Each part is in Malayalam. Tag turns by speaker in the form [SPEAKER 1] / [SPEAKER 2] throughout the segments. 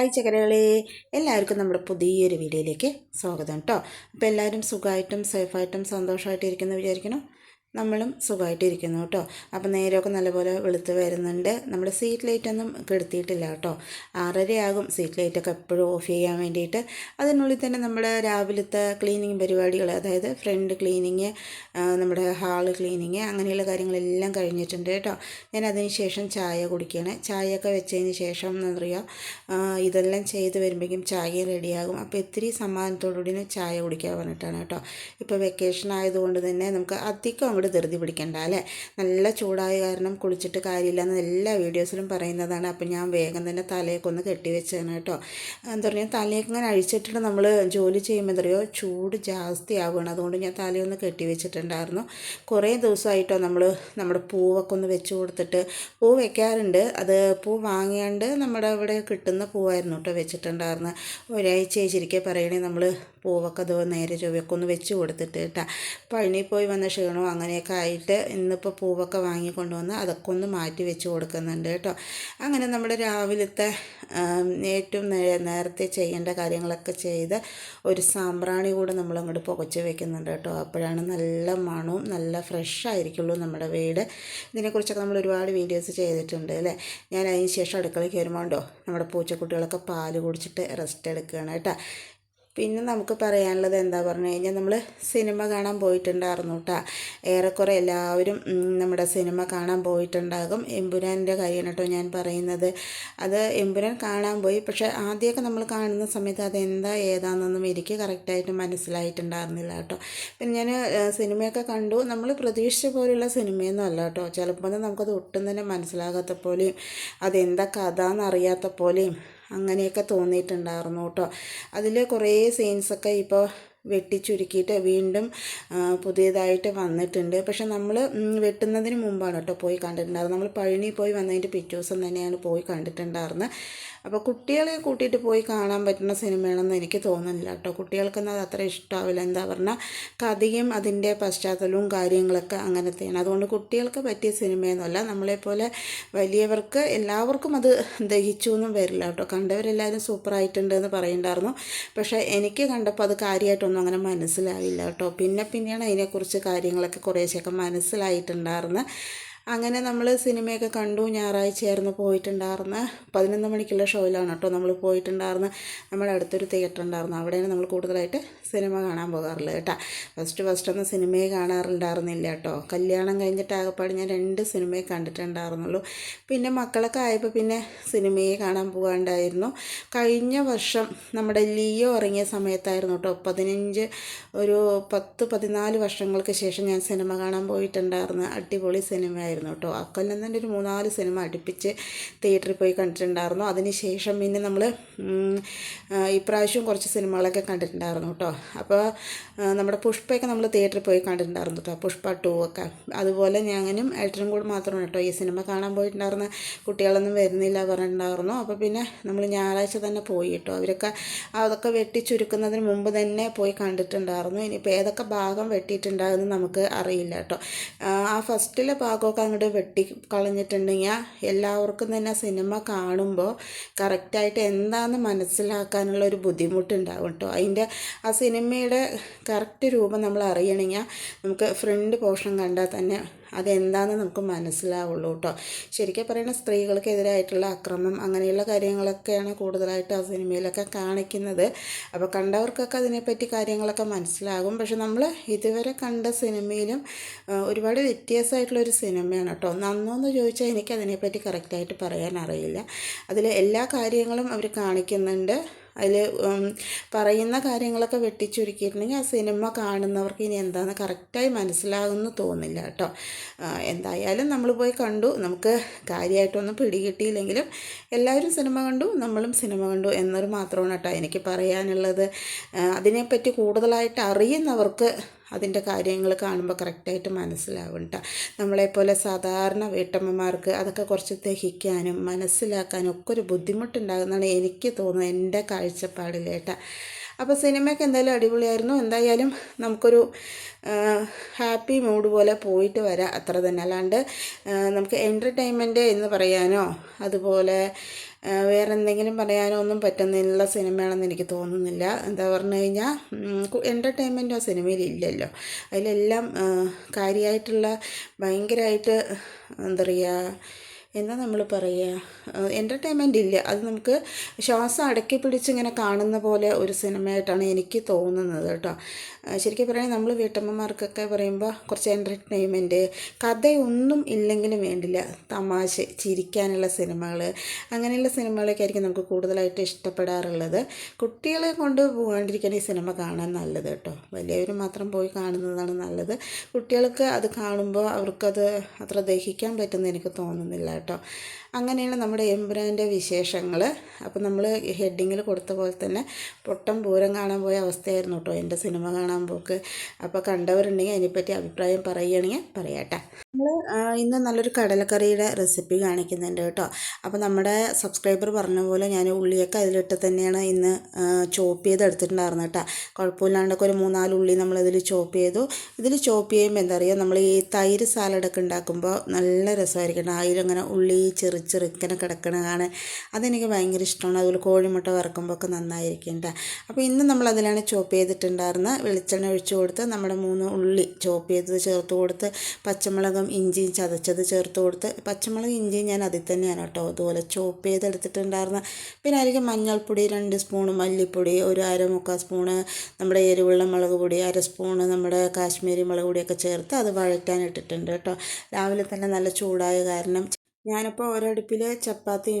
[SPEAKER 1] ഹായ് ചകരകളെ എല്ലാവർക്കും നമ്മുടെ പുതിയൊരു വീഡിയോയിലേക്ക് സ്വാഗതം കേട്ടോ അപ്പോൾ എല്ലാവരും സുഖമായിട്ടും സേഫായിട്ടും സന്തോഷമായിട്ടും ഇരിക്കുന്നു വിചാരിക്കണം നമ്മളും സുഖമായിട്ടിരിക്കുന്നു കേട്ടോ. അപ്പോൾ നേരമൊക്കെ നല്ലപോലെ വെളുത്ത് വരുന്നുണ്ട്. നമ്മുടെ സീറ്റ് ലൈറ്റൊന്നും കെടുത്തിയിട്ടില്ല കേട്ടോ. ആറരയാകും. സീറ്റ് ലൈറ്റൊക്കെ എപ്പോഴും ഓഫ് ചെയ്യാൻ വേണ്ടിയിട്ട്. അതിനുള്ളിൽ തന്നെ നമ്മൾ രാവിലത്തെ ക്ലീനിങ് പരിപാടികൾ അതായത് ഫ്രണ്ട് ക്ലീനിങ് നമ്മുടെ ഹാൾ ക്ലീനിങ് അങ്ങനെയുള്ള കാര്യങ്ങളെല്ലാം കഴിഞ്ഞിട്ടുണ്ട് കേട്ടോ. ഞാൻ അതിന് ശേഷം ചായ കുടിക്കുകയാണ്. ചായയൊക്കെ വെച്ചതിന് ശേഷം എന്താ പറയുക ഇതെല്ലാം ചെയ്ത് വരുമ്പോഴേക്കും ചായ റെഡിയാകും. അപ്പോൾ ഇത്തിരി സമ്മാനത്തോടുകൂടി ചായ കുടിക്കാൻ പറഞ്ഞിട്ടാണ് കേട്ടോ. ഇപ്പോൾ വെക്കേഷൻ ആയതുകൊണ്ട് തന്നെ നമുക്ക് അധികം അങ്ങോട്ട് ധൃതി പിടിക്കണ്ട അല്ലേ? നല്ല ചൂടായ കാരണം കുളിച്ചിട്ട് കാര്യമില്ല എന്ന് എല്ലാ വീഡിയോസിലും പറയുന്നതാണ്. അപ്പം ഞാൻ വേഗം തന്നെ തലയൊക്കെ ഒന്ന് കെട്ടി വെച്ചതാണ് കേട്ടോ. എന്താ പറയുക തലയൊക്കെ ഇങ്ങനെ അഴിച്ചിട്ടിട്ട് നമ്മൾ ജോലി ചെയ്യുമ്പോൾ എന്താ പറയുക ചൂട് ജാസ്തി ആവുകയാണ്. അതുകൊണ്ട് ഞാൻ തലയൊന്ന് കെട്ടി വെച്ചിട്ടുണ്ടായിരുന്നു. കുറേ ദിവസമായിട്ടോ നമ്മൾ നമ്മുടെ പൂവൊക്കെ ഒന്ന് വെച്ച് കൊടുത്തിട്ട് പൂ വെക്കാറുണ്ട്. അത് പൂ വാങ്ങിയാണ്ട് നമ്മുടെ ഇവിടെ കിട്ടുന്ന പൂവായിരുന്നു കേട്ടോ വെച്ചിട്ടുണ്ടായിരുന്നു ഒരാഴ്ച ശരിക്കും പറയണേ നമ്മൾ പൂവൊക്കെ അത് നേരെ ചൊവ്വയൊക്കെ ഒന്ന് വെച്ച് കൊടുത്തിട്ട് കേട്ടോ പഴനി പോയി വന്ന ക്ഷീണവും അങ്ങനെയൊക്കെ ആയിട്ട് ഇന്നിപ്പോൾ പൂവൊക്കെ വാങ്ങിക്കൊണ്ട് വന്ന് അതൊക്കെ ഒന്ന് മാറ്റി വെച്ച് കൊടുക്കുന്നുണ്ട് കേട്ടോ അങ്ങനെ നമ്മുടെ രാവിലത്തെ ഏറ്റവും നേരത്തെ ചെയ്യേണ്ട കാര്യങ്ങളൊക്കെ ചെയ്ത് ഒരു സാമ്പ്രാണി കൂടെ നമ്മൾ അങ്ങോട്ട് പുകച്ച് വെക്കുന്നുണ്ട് കേട്ടോ അപ്പോഴാണ് നല്ല മണവും നല്ല ഫ്രഷ് ആയിരിക്കുള്ളൂ നമ്മുടെ വീട്. ഇതിനെക്കുറിച്ചൊക്കെ നമ്മൾ ഒരുപാട് വീഡിയോസ് ചെയ്തിട്ടുണ്ട് അല്ലേ? ഞാൻ അതിന് ശേഷം അടുക്കളയ്ക്ക് വരുമ്പോൾ ഉണ്ടോ? നമ്മുടെ പൂച്ചക്കുട്ടികളൊക്കെ പാൽ കുടിച്ചിട്ട് റെസ്റ്റ് എടുക്കുകയാണ് കേട്ടോ പിന്നെ നമുക്ക് പറയാനുള്ളത് എന്താ പറഞ്ഞു കഴിഞ്ഞാൽ നമ്മൾ സിനിമ കാണാൻ പോയിട്ടുണ്ടായിരുന്നു കേട്ടോ ഏറെക്കുറെ എല്ലാവരും നമ്മുടെ സിനിമ കാണാൻ പോയിട്ടുണ്ടാകും. എമ്പുരാന്റെ കാര്യമാണ് കേട്ടോ ഞാൻ പറയുന്നത്. അത് എമ്പുരാൻ കാണാൻ പോയി. പക്ഷെ ആദ്യമൊക്കെ നമ്മൾ കാണുന്ന സമയത്ത് അതെന്താ ഏതാണെന്നൊന്നും എനിക്ക് കറക്റ്റായിട്ട് മനസ്സിലായിട്ടുണ്ടായിരുന്നില്ല കേട്ടോ പിന്നെ ഞാൻ സിനിമയൊക്കെ കണ്ടു. നമ്മൾ പ്രതീക്ഷിച്ച പോലെയുള്ള സിനിമയൊന്നും അല്ല കേട്ടോ ചിലപ്പോൾ നമുക്കത് ഒട്ടും തന്നെ മനസ്സിലാകാത്ത പോലെയും അതെന്താ കഥ എന്നറിയാത്ത പോലെയും അങ്ങനെയൊക്കെ തോന്നിയിട്ടുണ്ടായിരുന്നു കേട്ടോ. അതിൽ കുറേ സീൻസൊക്കെ ഇപ്പോൾ വെട്ടിച്ചുരുക്കിയിട്ട് വീണ്ടും പുതിയതായിട്ട് വന്നിട്ടുണ്ട്. പക്ഷെ നമ്മൾ വെട്ടുന്നതിന് മുമ്പാണ് കേട്ടോ പോയി കണ്ടിട്ടുണ്ടായിരുന്നത്. നമ്മൾ പഴനി പോയി വന്നതിന്റെ പിറ്റേ ദിവസം തന്നെയാണ് പോയി കണ്ടിട്ടുണ്ടായിരുന്നത്. അപ്പോൾ കുട്ടികളെ കൂട്ടിയിട്ട് പോയി കാണാൻ പറ്റുന്ന സിനിമയാണെന്ന് എനിക്ക് തോന്നുന്നില്ല കേട്ടോ. കുട്ടികൾക്കൊന്നും അത് അത്ര ഇഷ്ടമാവില്ല എന്താ പറഞ്ഞാൽ കഥയും അതിന്റെ പശ്ചാത്തലവും കാര്യങ്ങളൊക്കെ അങ്ങനത്തെയാണ്. അതുകൊണ്ട് കുട്ടികൾക്ക് പറ്റിയ സിനിമയൊന്നുമല്ല. നമ്മളെപ്പോലെ വലിയവർക്ക് എല്ലാവർക്കും അത് ദഹിച്ചു എന്നും വരില്ല കേട്ടോ. കണ്ടവരെല്ലാവരും സൂപ്പറായിട്ടുണ്ട് എന്ന് പറയുന്നുണ്ടായിരുന്നു. പക്ഷേ എനിക്ക് കണ്ടപ്പോൾ അത് കാര്യമായിട്ടൊന്നും അങ്ങനെ മനസ്സിലായില്ല കേട്ടോ. പിന്നെ പിന്നെയാണ് അതിനെക്കുറിച്ച് കാര്യങ്ങളൊക്കെ കുറേശ്ശൊക്കെ മനസ്സിലായിട്ടുണ്ടായിരുന്നത് അങ്ങനെ നമ്മൾ സിനിമയൊക്കെ കണ്ടു. ഞായറാഴ്ചയായിരുന്നു പോയിട്ടുണ്ടായിരുന്നത് പതിനൊന്ന് മണിക്കുള്ള ഷോയിലാണ് കേട്ടോ നമ്മൾ പോയിട്ടുണ്ടായിരുന്നത് നമ്മുടെ അടുത്തൊരു തിയേറ്റർ ഉണ്ടായിരുന്നു അവിടെയാണ് നമ്മൾ കൂടുതലായിട്ട് സിനിമ കാണാൻ പോകാറുള്ളത് കേട്ടോ. ഫസ്റ്റ് ഫസ്റ്റ് ഒന്നും സിനിമയെ കാണാറുണ്ടായിരുന്നില്ല കേട്ടോ. കല്യാണം കഴിഞ്ഞിട്ട് ആകപ്പാട് ഞാൻ രണ്ട് സിനിമയെ കണ്ടിട്ടുണ്ടായിരുന്നുള്ളൂ. പിന്നെ മക്കളൊക്കെ ആയപ്പോൾ പിന്നെ സിനിമയെ കാണാൻ പോകാണ്ടായിരുന്നു. കഴിഞ്ഞ വർഷം നമ്മുടെ ലിയോ ഇറങ്ങിയ സമയത്തായിരുന്നു കേട്ടോ. പതിനഞ്ച് ഒരു പത്ത് പതിനാല് വർഷങ്ങൾക്ക് ശേഷം ഞാൻ സിനിമ കാണാൻ പോയിട്ടുണ്ടായിരുന്നു. അടിപൊളി സിനിമയായിരുന്നു. ആയിരുന്നു കേട്ടോ. അക്കൊല്ലം തന്നെ ഒരു മൂന്നാൽ സിനിമ അടുപ്പിച്ച് തിയേറ്ററിൽ പോയി കണ്ടിട്ടുണ്ടായിരുന്നു. അതിനുശേഷം പിന്നെ നമ്മൾ ഇപ്രാവശ്യം കുറച്ച് സിനിമകളൊക്കെ കണ്ടിട്ടുണ്ടായിരുന്നു കേട്ടോ. അപ്പോൾ നമ്മുടെ പുഷ്പയൊക്കെ നമ്മൾ തിയേറ്ററിൽ പോയി കണ്ടിട്ടുണ്ടായിരുന്നു കേട്ടോ. പുഷ്പ ടു ഒക്കെ. അതുപോലെ ഞാനും ഏട്ടനും കൂടെ മാത്രമാണ് കേട്ടോ ഈ സിനിമ കാണാൻ പോയിട്ടുണ്ടായിരുന്ന. കുട്ടികളൊന്നും വരുന്നില്ല പറഞ്ഞിട്ടുണ്ടായിരുന്നു. അപ്പോൾ പിന്നെ നമ്മൾ ഞായറാഴ്ച തന്നെ പോയി കേട്ടോ. അവരൊക്കെ അതൊക്കെ വെട്ടി ചുരുക്കുന്നതിന് മുമ്പ് തന്നെ പോയി കണ്ടിട്ടുണ്ടായിരുന്നു. ഇനിയിപ്പോൾ ഏതൊക്കെ ഭാഗം വെട്ടിയിട്ടുണ്ടാകുമെന്ന് നമുക്ക് അറിയില്ല കേട്ടോ. ആ ഫസ്റ്റിലെ ഭാഗമൊക്കെ അങ്ങോട്ട് വെട്ടി കളഞ്ഞിട്ടുണ്ടെങ്കിൽ എല്ലാവർക്കും തന്നെ സിനിമ കാണുമ്പോൾ കറക്റ്റായിട്ട് എന്താണെന്ന് മനസ്സിലാക്കാനുള്ള ഒരു ബുദ്ധിമുട്ടുണ്ടാകും കേട്ടോ അതിന്റെ ആ സിനിമയുടെ കറക്റ്റ് രൂപം നമ്മൾ അറിയണമെങ്കിൽ നമുക്ക് ഫ്രണ്ട് പോർഷൻ കണ്ടാൽ തന്നെ അതെന്താണെന്ന് നമുക്ക് മനസ്സിലാവുള്ളൂ കേട്ടോ. ശരിക്കും പറയുന്ന സ്ത്രീകൾക്കെതിരായിട്ടുള്ള അക്രമം അങ്ങനെയുള്ള കാര്യങ്ങളൊക്കെയാണ് കൂടുതലായിട്ട് ആ സിനിമയിലൊക്കെ കാണിക്കുന്നത്. അപ്പോൾ കണ്ടവർക്കൊക്കെ അതിനെപ്പറ്റി കാര്യങ്ങളൊക്കെ മനസ്സിലാകും. പക്ഷെ നമ്മൾ ഇതുവരെ കണ്ട സിനിമയിലും ഒരുപാട് വ്യത്യാസമായിട്ടുള്ളൊരു സിനിമയാണ് കേട്ടോ. നന്നോന്ന് ചോദിച്ചാൽ എനിക്ക് അതിനെപ്പറ്റി കറക്റ്റായിട്ട് പറയാൻ അറിയില്ല അതിൽ എല്ലാ കാര്യങ്ങളും അവർ കാണിക്കുന്നുണ്ട്. അതിൽ പറയുന്ന കാര്യങ്ങളൊക്കെ വെട്ടിച്ചുരുക്കിയിട്ടുണ്ടെങ്കിൽ ആ സിനിമ കാണുന്നവർക്ക് ഇനി എന്താണെന്ന് കറക്റ്റായി മനസ്സിലാകുമെന്ന് തോന്നില്ല കേട്ടോ. എന്തായാലും നമ്മൾ പോയി കണ്ടു. നമുക്ക് കാര്യമായിട്ടൊന്നും പിടികിട്ടിയില്ലെങ്കിലും എല്ലാവരും സിനിമ കണ്ടു നമ്മളും സിനിമ കണ്ടു എന്നൊരു മാത്രമാണ് കേട്ടോ എനിക്ക് പറയാനുള്ളത്. അതിനെപ്പറ്റി കൂടുതലായിട്ട് അറിയുന്നവർക്ക് അതിന്റെ കാര്യങ്ങൾ കാണുമ്പോൾ കറക്റ്റായിട്ട് മനസ്സിലാവും കേട്ടോ നമ്മളെപ്പോലെ സാധാരണ വീട്ടമ്മമാർക്ക് അതൊക്കെ കുറച്ച് ദഹിക്കാനും മനസ്സിലാക്കാനും ഒക്കെ ഒരു ബുദ്ധിമുട്ടുണ്ടാകുന്നതാണ് എനിക്ക് തോന്നുന്നത് എന്റെ കാഴ്ചപ്പാടിൽ കേട്ടോ അപ്പോൾ സിനിമയൊക്കെ എന്തായാലും അടിപൊളിയായിരുന്നു. എന്തായാലും നമുക്കൊരു ഹാപ്പി മൂഡ് പോലെ പോയിട്ട് വരാം അത്ര തന്നെ. അല്ലാണ്ട് ആ, നമുക്ക് എന്റർടൈൻമെന്റ് എന്ന് പറയാനോ അതുപോലെ ആ, വേറെ എന്തെങ്കിലും പറയാനോ ഒന്നും പറ്റുന്നില്ല സിനിമയാണെന്ന് എനിക്ക് തോന്നുന്നില്ല. എന്താ പറഞ്ഞു കഴിഞ്ഞാൽ എന്റർടൈൻമെന്റോ സിനിമയിൽ ഇല്ലല്ലോ. അതിലെല്ലാം ആ, കാര്യമായിട്ടുള്ള ഭയങ്കരമായിട്ട് എന്താ പറയുക എന്താ നമ്മൾ പറയുക എന്റർടൈൻമെന്റ് ഇല്ല. അത് നമുക്ക് ശ്വാസം അടക്കി പിടിച്ചിങ്ങനെ കാണുന്ന പോലെ ഒരു സിനിമയായിട്ടാണ് എനിക്ക് തോന്നുന്നത് കേട്ടോ. ശരിക്കും പറയുകയാണെങ്കിൽ നമ്മൾ വീട്ടമ്മമാർക്കൊക്കെ പറയുമ്പോൾ കുറച്ച് എന്റർടൈൻമെന്റ് കഥയൊന്നും ഇല്ലെങ്കിലും വേണ്ടില്ല. തമാശ ചിരിക്കാനുള്ള സിനിമകൾ അങ്ങനെയുള്ള സിനിമകളൊക്കെ ആയിരിക്കും നമുക്ക് കൂടുതലായിട്ട് ഇഷ്ടപ്പെടാറുള്ളത്. കുട്ടികളെ കൊണ്ട് പോകാണ്ടിരിക്കാൻ ഈ സിനിമ കാണാൻ നല്ലത് കേട്ടോ. വലിയവർ മാത്രം പോയി കാണുന്നതാണ് നല്ലത്. കുട്ടികൾക്ക് അത് കാണുമ്പോൾ അവർക്കത് അത്ര ദഹിക്കാൻ പറ്റുമെന്ന് എനിക്ക് തോന്നുന്നില്ല കേട്ടോ. അങ്ങനെയാണ് നമ്മുടെ എംബ്രാന്റെ വിശേഷങ്ങൾ അപ്പോൾ നമ്മൾ ഹെഡിങ്ങിൽ കൊടുത്ത പോലെ തന്നെ പൊട്ടം പൂരം കാണാൻ പോയ അവസ്ഥയായിരുന്നു കേട്ടോ എന്റെ സിനിമ കാണാൻ പോക്ക്. അപ്പോൾ കണ്ടവരുണ്ടെങ്കിൽ അതിനെപ്പറ്റി അഭിപ്രായം പറയുകയാണെങ്കിൽ പറയാട്ടെ. നമ്മൾ ഇന്ന് നല്ലൊരു കടലക്കറിയുടെ റെസിപ്പി കാണിക്കുന്നുണ്ട് കേട്ടോ. അപ്പോൾ നമ്മുടെ സബ്സ്ക്രൈബർ പറഞ്ഞ പോലെ ഞാൻ ഉള്ളിയൊക്കെ അതിലിട്ട് തന്നെയാണ് ഇന്ന് ചോപ്പ് ചെയ്ത് എടുത്തിട്ടുണ്ടായിരുന്നു കേട്ടോ. കുഴപ്പമില്ലാണ്ടൊക്കെ ഒരു മൂന്നാൽ ഉള്ളി നമ്മളതിൽ ചോപ്പ് ചെയ്തു. ഇതിൽ ചോപ്പ് ചെയ്യുമ്പോൾ എന്താ പറയുക നമ്മൾ ഈ തൈര് സാലഡൊക്കെ ഉണ്ടാക്കുമ്പോൾ നല്ല രസമായിരിക്കും അതിലിങ്ങനെ ഉള്ളി ചെറു ചെറുക്കനെ കിടക്കണ അതെനിക്ക് ഭയങ്കര ഇഷ്ടമാണ്. അതുപോലെ കോഴിമുട്ട വറക്കുമ്പോൾ ഒക്കെ നന്നായിരിക്കും കേട്ടോ അപ്പോൾ ഇന്ന് നമ്മൾ അതിലാണ് ചോപ്പ് ചെയ്തിട്ടുണ്ടായിരുന്നത്. വെളിച്ചെണ്ണ ഒഴിച്ചു കൊടുത്ത് നമ്മുടെ മൂന്ന് ഉള്ളി ചോപ്പ് ചെയ്തത് ചേർത്ത് കൊടുത്ത് പച്ചമുളകും ഇഞ്ചിയും ചതച്ചത് ചേർത്ത് കൊടുത്ത് പച്ചമുളകും ഇഞ്ചിയും ഞാൻ അതിൽ തന്നെയാണ് കേട്ടോ അതുപോലെ ചോപ്പ് ചെയ്തെടുത്തിട്ടുണ്ടായിരുന്ന പിന്നെ അതിലേക്ക് മഞ്ഞൾപ്പൊടി രണ്ട് സ്പൂണ് മല്ലിപ്പൊടി ഒരു അര മുക്കാൽ സ്പൂണ് നമ്മുടെ എരിവുള്ള മുളക് പൊടി അര സ്പൂണ് നമ്മുടെ കാശ്മീരി മുളക് പൊടിയൊക്കെ ചേർത്ത് അത് വഴറ്റാൻ ഇട്ടിട്ടുണ്ട് കേട്ടോ രാവിലെ തന്നെ നല്ല ചൂടായ കാരണം ഞാനിപ്പോൾ ഒരടുപ്പിൽ ചപ്പാത്തി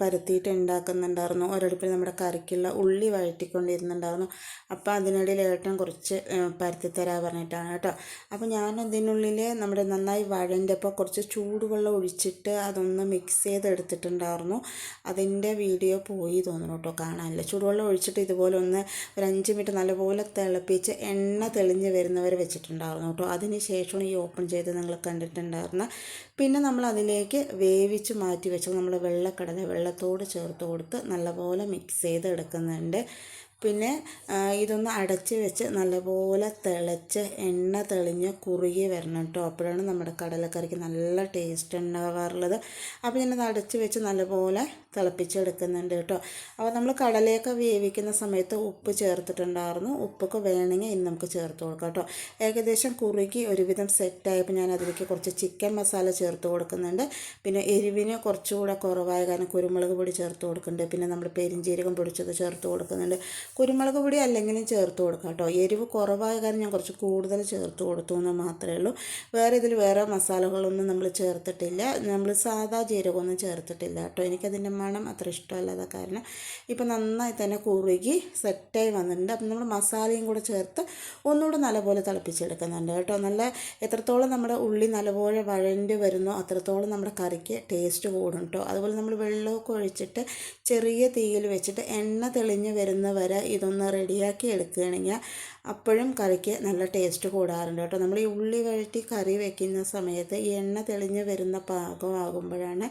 [SPEAKER 1] പരത്തിയിട്ട് ഉണ്ടാക്കുന്നുണ്ടായിരുന്നു ഒരടുപ്പിൽ നമ്മുടെ കറിക്കുള്ള ഉള്ളി വഴറ്റിക്കൊണ്ടിരുന്നുണ്ടായിരുന്നു. അപ്പോൾ അതിനിടയിൽ ഏട്ടൻ കുറച്ച് പരത്തിത്തരാ പരത്തി തരാ പറഞ്ഞിട്ടാണ് കേട്ടോ. അപ്പോൾ ഞാൻ അതിനുള്ളിൽ നമ്മുടെ നന്നായി വഴന്റെപ്പോൾ കുറച്ച് ചൂടുവെള്ളം ഒഴിച്ചിട്ട് അതൊന്ന് മിക്സ് ചെയ്തെടുത്തിട്ടുണ്ടായിരുന്നു. അതിന്റെ വീഡിയോ പോയി തോന്നുന്നു കേട്ടോ കാണാനില്ല. ചൂടുവെള്ളം ഒഴിച്ചിട്ട് ഇതുപോലെ ഒന്ന് ഒരു അഞ്ച് മിനിറ്റ് നല്ലപോലെ തിളപ്പിച്ച് എണ്ണ തെളിഞ്ഞ് വരുന്നവരെ വെച്ചിട്ടുണ്ടായിരുന്നു കേട്ടോ. അതിന് ശേഷമാണ് ഈ ഓപ്പൺ ചെയ്ത് നിങ്ങൾ കണ്ടിട്ടുണ്ടായിരുന്നത് പിന്നെ നമ്മൾ അതിലേക്ക് വേവിച്ച് മാറ്റി വെച്ച നമ്മൾ വെള്ളക്കടല വെള്ളത്തോട് ചേർത്ത് കൊടുത്ത് നല്ലപോലെ മിക്സ് ചെയ്ത് എടുക്കുന്നുണ്ട് പിന്നെ ഇതൊന്ന് അടച്ച് വെച്ച് നല്ലപോലെ തിളച്ച് എണ്ണ തെളിഞ്ഞ് കുറുകി വരണം കേട്ടോ. അപ്പോഴാണ് നമ്മുടെ കടലക്കറിക്ക് നല്ല ടേസ്റ്റ് ഉണ്ടാവാറുള്ളത്. അപ്പോൾ ഞാനത് അടച്ച് വെച്ച് നല്ലപോലെ തിളപ്പിച്ചെടുക്കുന്നുണ്ട് കേട്ടോ. അപ്പോൾ നമ്മൾ കടലയൊക്കെ വേവിക്കുന്ന സമയത്ത് ഉപ്പ് ചേർത്തിട്ടുണ്ടായിരുന്നു. ഉപ്പൊക്കെ വേണമെങ്കിൽ ഇന്ന് നമുക്ക് ചേർത്ത് കൊടുക്കാം കേട്ടോ. ഏകദേശം കുറുകി ഒരുവിധം സെറ്റായപ്പോൾ ഞാൻ അതിലേക്ക് കുറച്ച് ചിക്കൻ മസാല ചേർത്ത് കൊടുക്കുന്നുണ്ട്. പിന്നെ എരിവിന് കുറച്ചുകൂടെ കുറവായ കാരണം കുരുമുളക് പൊടി ചേർത്ത് കൊടുക്കുന്നുണ്ട്. പിന്നെ നമ്മൾ പെരിഞ്ചീരകം പൊടിച്ചത് ചേർത്ത് കൊടുക്കുന്നുണ്ട്. കുരുമുളക് പൊടി അല്ലെങ്കിലും ചേർത്ത് കൊടുക്കാം കേട്ടോ. എരിവ് കുറവായ കാരണം ഞാൻ കുറച്ച് കൂടുതൽ ചേർത്ത് കൊടുത്തു എന്ന് മാത്രമേ ഉള്ളൂ. വേറെ ഇതിൽ വേറെ മസാലകളൊന്നും നമ്മൾ ചേർത്തിട്ടില്ല. നമ്മൾ സാധാ ജീരകമൊന്നും ചേർത്തിട്ടില്ല കേട്ടോ. എനിക്കതിന്റെ മണം അത്ര ഇഷ്ടമല്ലാത്ത കാരണം ഇപ്പം നന്നായി തന്നെ കുറുകി സെറ്റായി വന്നിട്ടുണ്ട്. അപ്പം നമ്മൾ മസാലയും കൂടെ ചേർത്ത് ഒന്നുകൂടെ നല്ലപോലെ തിളപ്പിച്ചെടുക്കുന്നുണ്ട് കേട്ടോ. നല്ല എത്രത്തോളം നമ്മുടെ ഉള്ളി നല്ലപോലെ വഴണ്ടി വരുന്നോ അത്രത്തോളം നമ്മുടെ കറിക്ക് ടേസ്റ്റ് കൂടും കേട്ടോ. അതുപോലെ നമ്മൾ വെള്ളമൊക്കെ ഒഴിച്ചിട്ട് ചെറിയ തീയിൽ വെച്ചിട്ട് എണ്ണ തെളിഞ്ഞ് വരുന്ന വരെ ഇതൊന്ന് റെഡിയാക്കി എടുക്കുകയാണെങ്കിൽ അപ്പോഴും കറിക്ക് നല്ല ടേസ്റ്റ് കൂടാറുണ്ട് കേട്ടോ. നമ്മൾ ഈ ഉള്ളി വഴറ്റി കറി വെക്കുന്ന സമയത്ത് ഈ എണ്ണ തെളിഞ്ഞ് വരുന്ന പാകമാകുമ്പോഴാണ്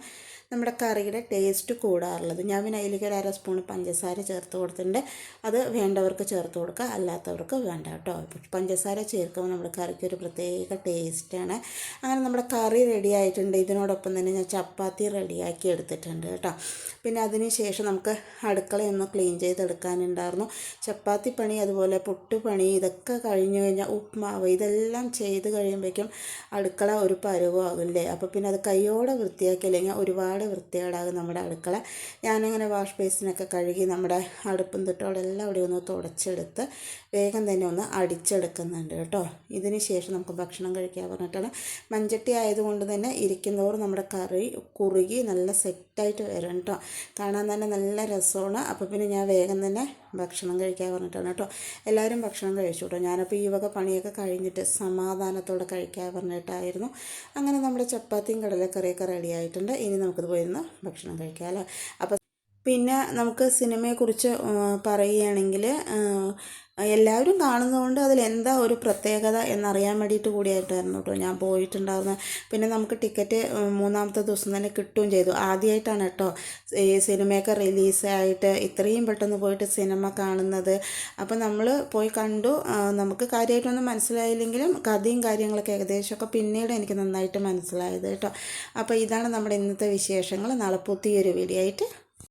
[SPEAKER 1] നമ്മുടെ കറിയുടെ ടേസ്റ്റ് കൂടാറുള്ളത്. ഞാൻ പിന്നെ അതിലേക്ക് ഒരു അര സ്പൂൺ പഞ്ചസാര ചേർത്ത് കൊടുത്തിട്ടുണ്ട്. അത് വേണ്ടവർക്ക് ചേർത്ത് കൊടുക്കുക അല്ലാത്തവർക്ക് വേണ്ട കേട്ടോ. പഞ്ചസാര ചേർക്കുമ്പോൾ നമ്മുടെ കറിക്ക് ഒരു പ്രത്യേക ടേസ്റ്റാണ് അങ്ങനെ നമ്മുടെ കറി റെഡി ആയിട്ടുണ്ട്. ഇതിനോടൊപ്പം തന്നെ ഞാൻ ചപ്പാത്തി റെഡിയാക്കി എടുത്തിട്ടുണ്ട് കേട്ടോ. പിന്നെ അതിന് ശേഷം നമുക്ക് അടുക്കളയൊന്ന് ക്ലീൻ ചെയ്തെടുക്കാനുണ്ടായിരുന്നു. ചപ്പാത്തി പണി അതുപോലെ പുട്ടുപണി ഇതൊക്കെ കഴിഞ്ഞ് കഴിഞ്ഞാൽ ഉപ്മാവ് ഇതെല്ലാം ചെയ്ത് കഴിയുമ്പോഴേക്കും അടുക്കള ഒരു പരുവാകില്ലേ? അപ്പോൾ പിന്നെ അത് കൈയോടെ വൃത്തിയാക്കിയില്ലെങ്കിൽ ഒരുപാട് വൃത്തികേടാകും നമ്മുടെ അടുക്കള. ഞാനിങ്ങനെ വാഷ് ബേസിനൊക്കെ കഴുകി നമ്മുടെ അടുപ്പും തൊട്ടോടെല്ലാം അവിടെ ഒന്ന് തുടച്ചെടുത്ത് വേഗം തന്നെ ഒന്ന് അടിച്ചെടുക്കുന്നുണ്ട് കേട്ടോ. ഇതിന് ശേഷം നമുക്ക് ഭക്ഷണം കഴിക്കാൻ പറഞ്ഞിട്ടാണ്. മഞ്ചട്ടി ആയതുകൊണ്ട് തന്നെ ഇരിക്കുന്നതോറും നമ്മുടെ കറി കുറുകി നല്ല സെറ്റായിട്ട് വരും കേട്ടോ. കാണാൻ തന്നെ നല്ല രസമാണ്. അപ്പോൾ പിന്നെ ഞാൻ വേഗം തന്നെ ഭക്ഷണം കഴിക്കാൻ പറഞ്ഞിട്ടാണ് കേട്ടോ. എല്ലാവരും ഭക്ഷണം കഴിച്ചു കേട്ടോ. ഞാനപ്പോൾ ഈ വക പണിയൊക്കെ കഴിഞ്ഞിട്ട് സമാധാനത്തോടെ കഴിക്കാൻ പറഞ്ഞിട്ടായിരുന്നു. അങ്ങനെ നമ്മുടെ ചപ്പാത്തിയും കടലക്കറിയൊക്കെ റെഡി ആയിട്ടുണ്ട്. ഇനി നമുക്കിത് പോയിരുന്ന് ഭക്ഷണം കഴിക്കാം അല്ലേ? അപ്പോൾ പിന്നെ നമുക്ക് സിനിമയെക്കുറിച്ച് പറയുകയാണെങ്കിൽ എല്ലാവരും കാണുന്നതുകൊണ്ട് അതിലെന്താ ഒരു പ്രത്യേകത എന്നറിയാൻ വേണ്ടിയിട്ട് കൂടിയായിട്ടായിരുന്നു കേട്ടോ ഞാൻ പോയിട്ടുണ്ടായിരുന്നത് പിന്നെ നമുക്ക് ടിക്കറ്റ് മൂന്നാമത്തെ ദിവസം തന്നെ കിട്ടുകയും ചെയ്തു. ആദ്യമായിട്ടാണ് കേട്ടോ ഈ സിനിമയൊക്കെ റിലീസായിട്ട് ഇത്രയും പെട്ടെന്ന് പോയിട്ട് സിനിമ കാണുന്നത്. അപ്പോൾ നമ്മൾ പോയി കണ്ടു. നമുക്ക് കാര്യമായിട്ടൊന്നും മനസ്സിലായില്ലെങ്കിലും കഥയും കാര്യങ്ങളൊക്കെ ഏകദേശമൊക്കെ പിന്നീട് എനിക്ക് നന്നായിട്ട് മനസ്സിലായത് കേട്ടോ. അപ്പോൾ ഇതാണ് നമ്മുടെ ഇന്നത്തെ വിശേഷങ്ങൾ. നാളെ പുതിയൊരു വീഡിയോ ആയിട്ട്